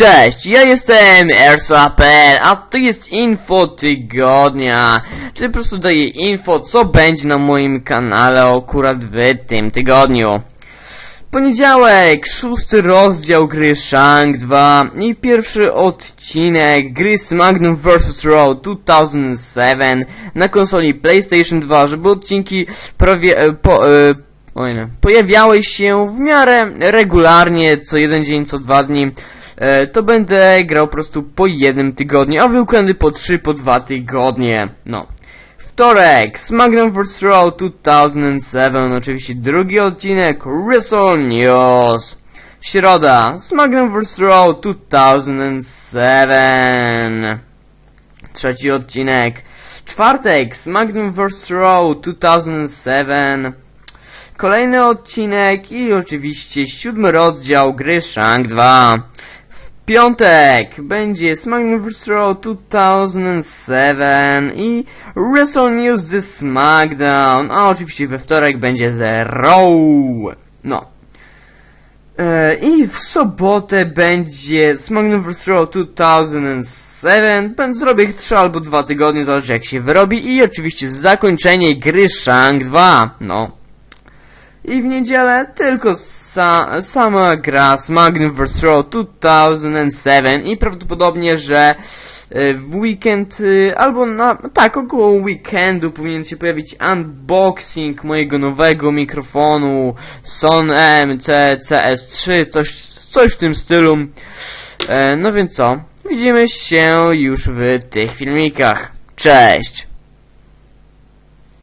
Cześć, ja jestem Erso.pl, a to jest info tygodnia, czyli po prostu daję info, co będzie na moim kanale akurat w tym tygodniu. Poniedziałek, szósty rozdział gry Shank 2 i pierwszy odcinek gry Smagnum vs. Raw 2007 na konsoli PlayStation 2, żeby odcinki prawie, e, po, e, się w miarę regularnie, co jeden dzień, co dwa dni. E, to będę grał po prostu po jednym tygodniu, a w weekendy po trzy, po dwa tygodnie. No. Wtorek, SmackDown vs. Raw 2007, oczywiście drugi odcinek, Wrestle News. Środa, SmackDown vs. Raw 2007. Trzeci odcinek. Czwartek, SmackDown vs. Raw 2007. Kolejny odcinek i oczywiście siódmy rozdział gry Shank 2. Piątek będzie SmackDown vs. Raw 2007 i Wrestle News ze SmackDown, a oczywiście we wtorek będzie ze Raw. No. E, I w sobotę będzie SmackDown vs. Raw 2007. Będę zrobię ich 3 albo 2 tygodnie, zależy jak się wyrobi. I oczywiście zakończenie gry Shank 2. No. I w niedzielę tylko sa sama gra SmackDown vs. Raw 2007 i prawdopodobnie, że y, w weekend y, albo na tak około weekendu powinien się pojawić unboxing mojego nowego mikrofonu Son MCCS3 coś coś w tym stylu. E, no więc co? Widzimy się już w tych filmikach. Cześć!